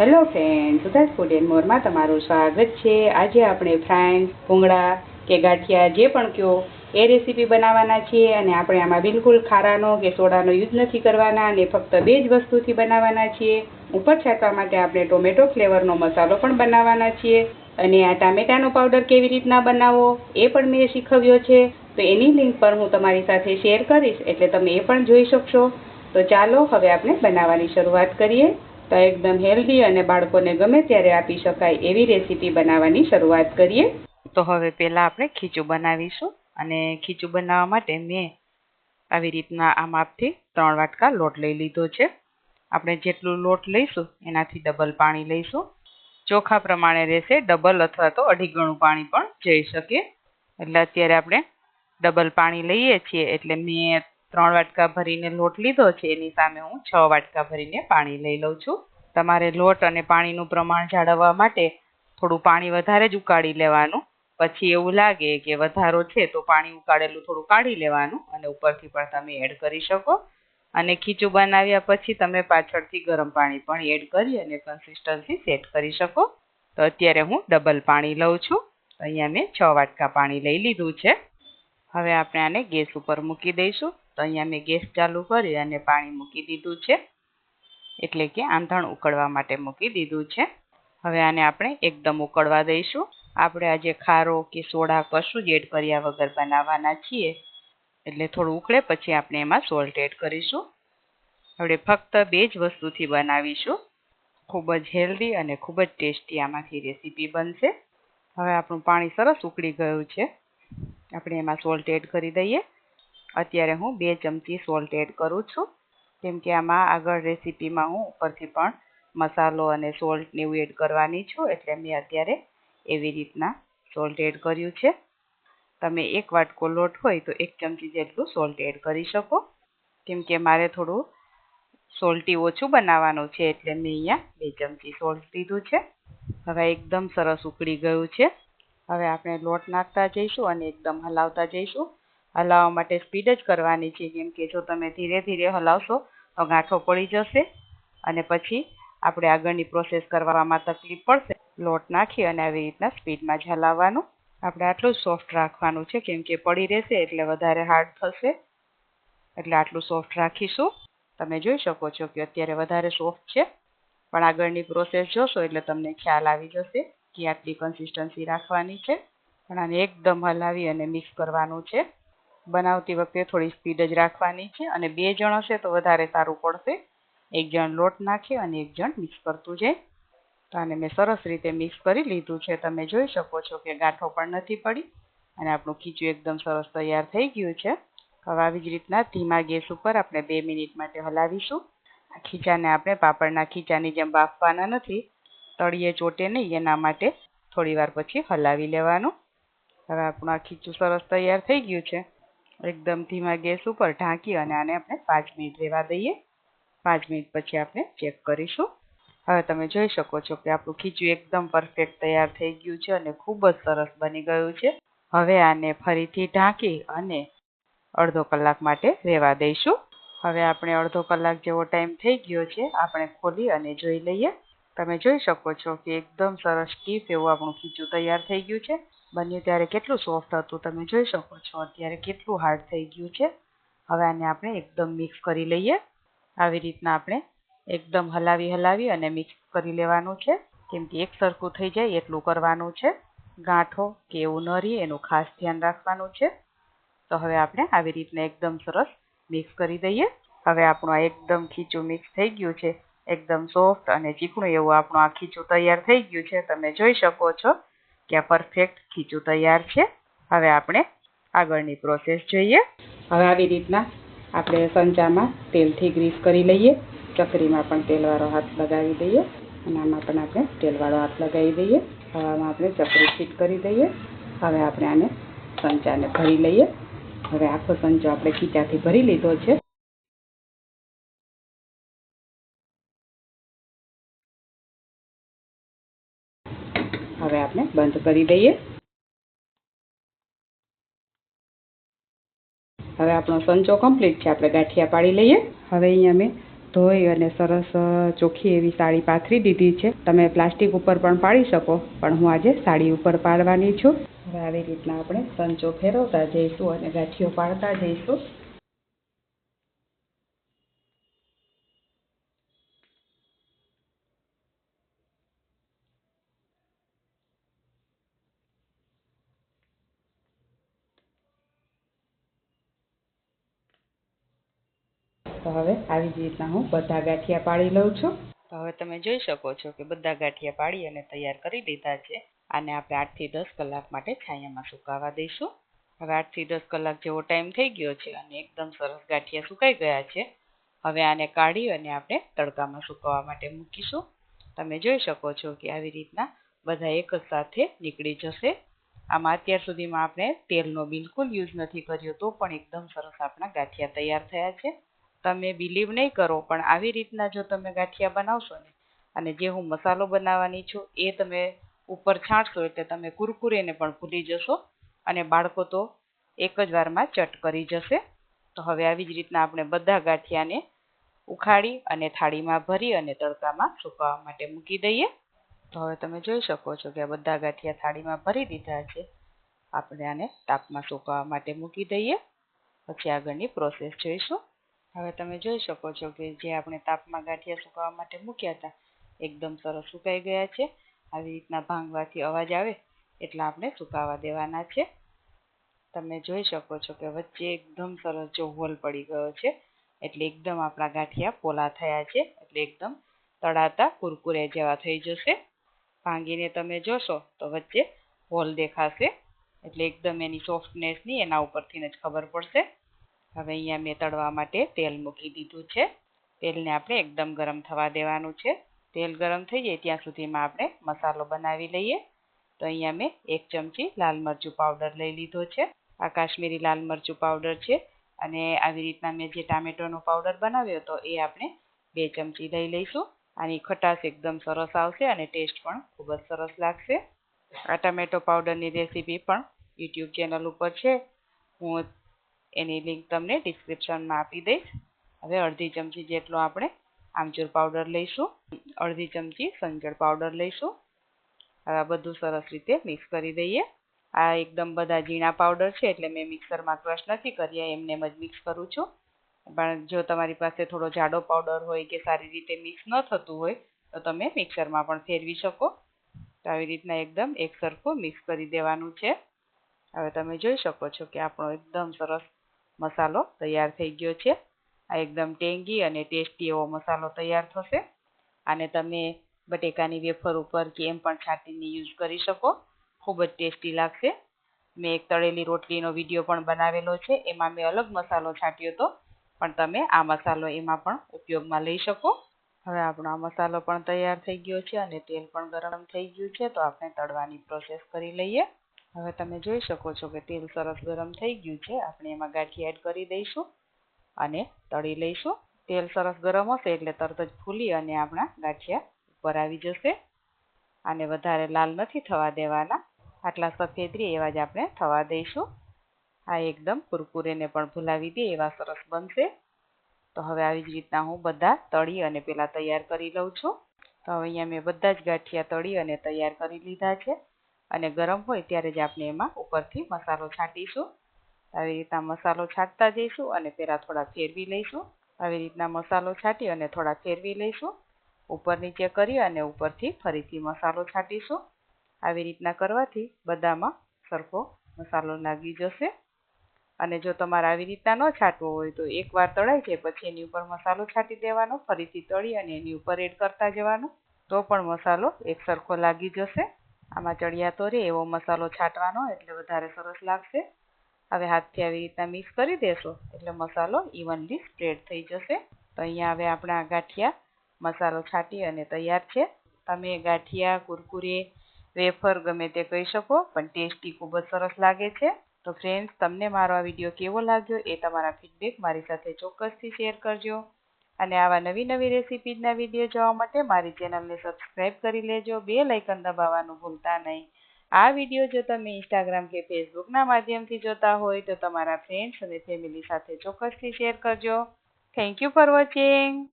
Hello friend Sudha's food and મોરમાં તમારું સ્વાગત છે. આજે આપણે ફ્રાઈન્સ ભૂંગળા કે ગાંઠિયા જે પણ કહો એ રેસીપી બનાવવાના છીએ અને આપણે આમાં બિલકુલ ખારાનો કે સોડાનો યુઝ નથી કરવાના અને ફક્ત બે જ વસ્તુથી બનાવવાના છીએ. ઉપર છાંટવા માટે આપણે ટોમેટો ફ્લેવરનો મસાલો પણ બનાવવાના છીએ. અને આ ટામેટાનો પાવડર કેવી રીતના બનાવવો એ પણ મેં શીખવ્યો છે. તો એની લિંક પર હું તમારી સાથે શેર કરીશ, એટલે તમે એ પણ જોઈ શકશો. તો ચાલો હવે આપણે બનાવવાની શરૂઆત કરીએ. તો એકદમ હેલ્ધી અને બાળકોને ગમે ત્યારે આપી શકાય એવી રેસીપી બનાવવાની શરૂઆત કરીએ. તો હવે પહેલાં આપણે ખીચું બનાવીશું અને ખીચું બનાવવા માટે મેં આવી રીતના આ માપથી ત્રણ વાટકા લોટ લઈ લીધો છે. આપણે જેટલું લોટ લઈશું એનાથી ડબલ પાણી લઈશું. ચોખા પ્રમાણે રહેશે ડબલ અથવા તો અઢી ગણું પાણી પણ જઈ શકે. એટલે અત્યારે આપણે ડબલ પાણી લઈએ છીએ એટલે મેં ત્રણ વાટકા ભરીને લોટ લીધો છે એની સામે હું છ વાટકા ભરીને પાણી લઈ લઉં છું. તમારે લોટ અને પાણીનું પ્રમાણ જાળવવા માટે થોડું પાણી વધારે જ ઉકાળી લેવાનું. પછી એવું લાગે કે વધારો છે તો પાણી ઉકાળેલું થોડું કાઢી લેવાનું અને ઉપરથી પણ તમે એડ કરી શકો. અને ખીચું બનાવ્યા પછી તમે પાછળથી ગરમ પાણી પણ એડ કરી અને કન્સિસ્ટન્સી સેટ કરી શકો. તો અત્યારે હું ડબલ પાણી લઉં છું. અહીંયા મેં છ વાટકા પાણી લઈ લીધું છે. હવે આપણે આને ગેસ ઉપર મૂકી દઈશું. તો અહીંયા મેં ગેસ ચાલુ કરી અને પાણી મૂકી દીધું છે. એટલે કે આંધણ ઉકળવા માટે મૂકી દીધું છે. હવે આને આપણે એકદમ ઉકળવા દઈશું. આપણે આજે ખારો કે સોડા કશું જ એડ કર્યા વગર બનાવવાના છીએ. એટલે થોડું ઉકળે પછી આપણે એમાં સોલ્ટ એડ કરીશું. હવે ફક્ત બે જ વસ્તુથી બનાવીશું. ખૂબ જ હેલ્ધી અને ખૂબ જ ટેસ્ટી આમાંથી રેસીપી બનશે. હવે આપણું પાણી સરસ ઉકળી ગયું છે. આપણે એમાં સોલ્ટ એડ કરી દઈએ. અત્યારે હું બે ચમચી સોલ્ટ એડ કરું છું. કેમ કે આમાં આગળ રેસીપીમાં હું ઉપરથી પણ મસાલો અને સોલ્ટ ને એવું એડ કરવાની છું, એટલે મેં અત્યારે એવી રીતના સોલ્ટ એડ કર્યું છે. તમે એક વાટકો લોટ હોય તો એક ચમચી જેટલું સોલ્ટ એડ કરી શકો. કેમ કે મારે થોડું સોલ્ટી ઓછું બનાવવાનું છે, એટલે મેં અહીંયા બે ચમચી સોલ્ટ લીધું છે. હવે એકદમ સરસ ઉકળી ગયું છે. હવે આપણે લોટ નાખતા જઈશું અને એકદમ હલાવતા જઈશું. હલાવવા માટે સ્પીડ જ કરવાની છે. જેમ કે જો તમે ધીરે ધીરે હલાવશો, તો ગાંઠો પડી જશે અને પછી આપણે આગળની પ્રોસેસ કરવામાં તકલીફ પડશે. લોટ નાખી અને આવી રીતના સ્પીડમાં જ હલાવવાનું. આપણે આટલું સોફ્ટ રાખવાનું છે. કેમ કે પડી રહેશે એટલે વધારે હાર્ડ થશે. એટલે આટલું સોફ્ટ રાખીશું. તમે જોઈ શકો છો કે અત્યારે વધારે સોફ્ટ છે. પણ આગળની પ્રોસેસ જોશો એટલે તમને ખ્યાલ આવી જશે કે આટલી કન્સિસ્ટન્સી રાખવાની છે. પણ આને એકદમ હલાવી અને મિક્સ કરવાનું છે. બનાવતી વખતે થોડી સ્પીડ જ રાખવાની છે અને બે જણ હશે તો વધારે સારું પડશે. એક જણ લોટ નાખે અને એક જણ મિક્સ કરતું જાય. તો આને મેં સરસ રીતે મિક્સ કરી લીધું છે. તમે જોઈ શકો છો કે ગાંઠો પણ નથી પડી અને આપણું ખીચું એકદમ સરસ તૈયાર થઈ ગયું છે. હવે આવી જ રીતના ધીમા ગેસ ઉપર આપણે બે મિનિટ માટે હલાવીશું. આ ખીચાને આપણે પાપડના ખીચાની જેમ બાફવાના નથી. તળિયે ચોટે નહીં, એના માટે થોડી વાર પછી હલાવી લેવાનું. હવે આપણું આ ખીચું સરસ તૈયાર થઈ ગયું છે. એકદમ ધીમા ગેસ ઉપર ઢાંકી અને આને આપણે પાંચ મિનિટ રહેવા દઈએ. પાંચ મિનિટ પછી આપણે ચેક કરીશું. હવે તમે જોઈ શકો છો કે આપણું ખીચું એકદમ પરફેક્ટ તૈયાર થઈ ગયું છે અને ખૂબ જ સરસ બની ગયું છે. હવે આને ફરીથી ઢાંકી અને અડધો કલાક માટે રહેવા દઈશું. હવે આપણે અડધો કલાક જેવો ટાઈમ થઈ ગયો છે, આપણે ખોલી અને જોઈ લઈએ. તમે જોઈ શકો છો કે એકદમ સરસ સ્ટીફ એવું આપણું ખીચું તૈયાર થઈ ગયું છે. બન્યું ત્યારે કેટલું સોફ્ટ હતું તમે જોઈ શકો છો. અત્યારે કેટલું હાર્ડ થઈ ગયું છે. હવે આને આપણે એકદમ મિક્સ કરી લઈએ. આવી રીતના આપણે એકદમ હલાવી હલાવી અને મિક્સ કરી લેવાનું છે. કેમ કે એક સરખું થઈ જાય એટલું કરવાનું છે. ગાંઠો કે એવું ન રહે, એનું ખાસ ધ્યાન રાખવાનું છે. તો હવે આપણે આવી રીતના એકદમ સરસ મિક્સ કરી દઈએ. હવે આપણું આ એકદમ ખીચું મિક્સ થઈ ગયું છે. એકદમ સોફ્ટ અને ચીકણું એવું આપણું આ ખીચું તૈયાર થઈ ગયું છે. તમે જોઈ શકો છો. કે પરફેક્ટ ખીચું તૈયાર છે. હવે આપણે આગળની પ્રોસેસ જોઈએ. હવે આવી રીતના આપણે સંચામાં તેલથી ગ્રીસ કરી લઈએ. ચકરીમાં પણ તેલવાળો હાથ લગાવી દઈએ. અને આમાં પણ આપણે તેલવાળો હાથ લગાવી દઈએ. હવામાં આપણે ચકરી ફિટ કરી દઈએ. હવે આપણે આને સંચાને ભરી લઈએ. હવે આખો સંચો આપણે ખીચાથી ભરી લીધો છે. બંધ કરી દઈએ. હવે આપણો સંચો કમ્પ્લીટ છે, આપણે ગાંઠિયા પાડી લઈએ. હવે અહીંયા મેં ધોઈ અને સરસ ચોખ્ખી એવી સાડી પાથરી દીધી છે. તમે પ્લાસ્ટિક ઉપર પણ પાડી શકો, પણ હું આજે સાડી ઉપર પાડવાની છું. હવે આવી રીતના આપણે સંચો ફેરવતા જઈશું અને ગાંઠિયો પાડતા જઈશું. તો હવે આવી જ રીતના હું બધા ગાંઠિયા પાડી લઉં છું. તો હવે તમે જોઈ શકો છો કે બધા ગાંઠિયા પાડી અને તૈયાર કરી દીધા છે. આને આપણે આઠથી દસ કલાક માટે છાયામાં સુકાવા દઈશું. હવે આઠથી દસ કલાક જેવો ટાઈમ થઈ ગયો છે અને એકદમ સરસ ગાંઠિયા સુકાઈ ગયા છે. હવે આને કાઢી અને આપણે તડકામાં સુકાવા માટે મૂકીશું. તમે જોઈ શકો છો કે આવી રીતના બધા એક જ સાથે નીકળી જશે. આમાં અત્યાર સુધીમાં આપણે તેલનો બિલકુલ યુઝ નથી કર્યો તો પણ એકદમ સરસ આપણા ગાંઠિયા તૈયાર થયા છે. તમે બિલીવ નહીં કરો, પણ આવી રીતના જો તમે ગાંઠિયા બનાવશો ને, અને જે હું મસાલો બનાવવાની છું, એ તમે ઉપર છાંટશો એટલે તમે કુરકુરેને પણ ભૂલી જશો અને બાળકો તો એક જ વારમાં ચટ કરી જશે. તો હવે આવી જ રીતના આપણે બધા ગાંઠિયાને ઉખાડી અને થાળીમાં ભરી અને તડકામાં સુકાવા માટે મૂકી દઈએ. તો હવે તમે જોઈ શકો છો કે આ બધા ગાંઠિયા થાળીમાં ભરી દીધા છે. આપણે આને તાપમાં સુકાવા માટે મૂકી દઈએ. પછી આગળની પ્રોસેસ જોઈશું. હવે તમે જોઈ શકો છો કે જે આપણે તાપમાં ગાંઠિયા સુકાવા માટે મૂક્યા હતા, એકદમ સરસ સુકાઈ ગયા છે. આવી રીતના ભાંગવાથી અવાજ આવે એટલા આપણે સુકાવા દેવાના છે. તમે જોઈ શકો છો કે વચ્ચે એકદમ સરસ જો હોલ પડી ગયો છે, એટલે એકદમ આપણા ગાંઠિયા પોલા થયા છે, એટલે એકદમ તળાતા કુરકુરે જેવા થઈ જશે. ભાંગીને તમે જોશો તો વચ્ચે હોલ દેખાશે, એટલે એકદમ એની સોફ્ટનેસની એના ઉપરથી જ ખબર પડશે. હવે અહીંયા મેં તળવા માટે તેલ મૂકી દીધું છે. તેલને આપણે એકદમ ગરમ થવા દેવાનું છે. તેલ ગરમ થઈ જાય ત્યાં સુધીમાં આપણે મસાલો બનાવી લઈએ. તો અહીંયા મેં એક ચમચી લાલ મરચું પાવડર લઈ લીધો છે. આ કાશ્મીરી લાલ મરચું પાવડર છે. અને આવી રીતના મેં જે ટામેટોનો પાવડર બનાવ્યો હતો એ આપણે બે ચમચી લઈ લઈશું. આની ખટાશ એકદમ સરસ આવશે અને ટેસ્ટ પણ ખૂબ જ સરસ લાગશે. આ ટમેટો પાવડરની રેસીપી પણ યુટ્યુબ ચેનલ ઉપર છે. હું એની લિંક તમને ડિસ્ક્રિપ્શનમાં આપી દઈશ. હવે અડધી ચમચી જેટલો આપણે આમચૂર પાવડર લઈશું. અડધી ચમચી સંચળ પાવડર લઈશું. હવે આ બધું સરસ રીતે મિક્સ કરી દઈએ. આ એકદમ બધા ઝીણા પાવડર છે એટલે મેં મિક્સરમાં ક્રશ નથી કર્યા, એમને એમ જ મિક્સ કરું છું. પણ જો તમારી પાસે થોડો જાડો પાવડર હોય કે સારી રીતે મિક્સ ન થતું હોય, તો તમે મિક્સરમાં પણ ફેરવી શકો. તો આવી રીતના એકદમ એક સરખું મિક્સ કરી દેવાનું છે. હવે તમે જોઈ શકો છો કે આપણો એકદમ સરસ મસાલો તૈયાર થઈ ગયો છે. આ એકદમ ટેંગી અને ટેસ્ટી એવો મસાલો તૈયાર થશે. આને તમે બટેકાની વેફર ઉપર કે એમ પણ છાંટીને યુઝ કરી શકો. ખૂબ જ ટેસ્ટી લાગશે. મેં એક તળેલી રોટલીનો વીડિયો પણ બનાવેલો છે. એમાં મેં અલગ મસાલો છાંટ્યો હતો. પણ તમે આ મસાલો એમાં પણ ઉપયોગમાં લઈ શકો. હવે આપણો આ મસાલો પણ તૈયાર થઈ ગયો છે અને તેલ પણ ગરમ થઈ ગયું છે. તો આપણે તળવાની પ્રોસેસ કરી લઈએ. હવે તમે જોઈ શકો છો કે તેલ સરસ ગરમ થઈ ગયું છે. આપણે એમાં ગાંઠી એડ કરી દઈશું અને તળી લઈશું. તેલ સરસ ગરમ હશે એટલે તરત જ ફૂલી અને આપણા ગાંઠિયા ઉપર આવી જશે. આને વધારે લાલ નથી થવા દેવાના. આટલા સફેદ રહે એવા જ આપણે થવા દઈશું. આ એકદમ કુરકુરેને પણ ભૂલાવી દે એવા સરસ બનશે. તો હવે આવી જ રીતના હું બધા તળી અને પેલા તૈયાર કરી લઉં છું. તો હવે અહીંયા મેં બધા જ ગાંઠિયા તળી અને તૈયાર કરી લીધા છે. અને ગરમ હોય ત્યારે જ આપણે એમાં ઉપરથી મસાલો છાંટીશું. આવી રીતના મસાલો છાંટતા જઈશું અને પહેલાં થોડા ફેરવી લઈશું. આવી રીતના મસાલો છાંટી અને થોડા ફેરવી લઈશું. ઉપર નીચે કરી અને ઉપરથી ફરીથી મસાલો છાંટીશું. આવી રીતના કરવાથી બધામાં સરખો મસાલો લાગી જશે. અને જો તમારે આવી રીતના ન છાંટવો હોય તો એકવાર તળાય છે પછી એની ઉપર મસાલો છાંટી દેવાનો, ફરીથી તળી અને એની ઉપર એડ કરતા જવાનું. તો પણ મસાલો એક સરખો લાગી જશે. આમાં ચડિયા તો રે, એવો મસાલો છાંટવાનો એટલે વધારે સરસ લાગશે. હવે હાથથી આવી રીતના મિક્સ કરી દેશો, એટલે મસાલો ઇવનલી સ્પ્રેડ થઈ જશે. તો અહીંયા હવે આપણા ગાંઠિયા મસાલો છાંટી અને તૈયાર છે. તમે ગાંઠિયા, કુરકુરે, વેફર ગમે તે કહી શકો, પણ ટેસ્ટી ખૂબ જ સરસ લાગે છે. તો ફ્રેન્ડ્સ તમને મારો આ વીડિયો કેવો લાગ્યો એ તમારા ફીડબેક મારી સાથે ચોક્કસથી શેર કરજો. અને આવા નવી નવી રેસીપીના વીડિયો જોવા માટે મારી ચેનલને સબસ્ક્રાઈબ કરી લેજો. બે લાઇકન દબાવવાનું ભૂલતા નહીં. આ વીડિયો જો તમે ઇન્સ્ટાગ્રામ કે ફેસબુકના માધ્યમથી જોતા હોય તો તમારા ફ્રેન્ડ્સ અને ફેમિલી સાથે ચોક્કસથી શેર કરજો. Thank you for watching.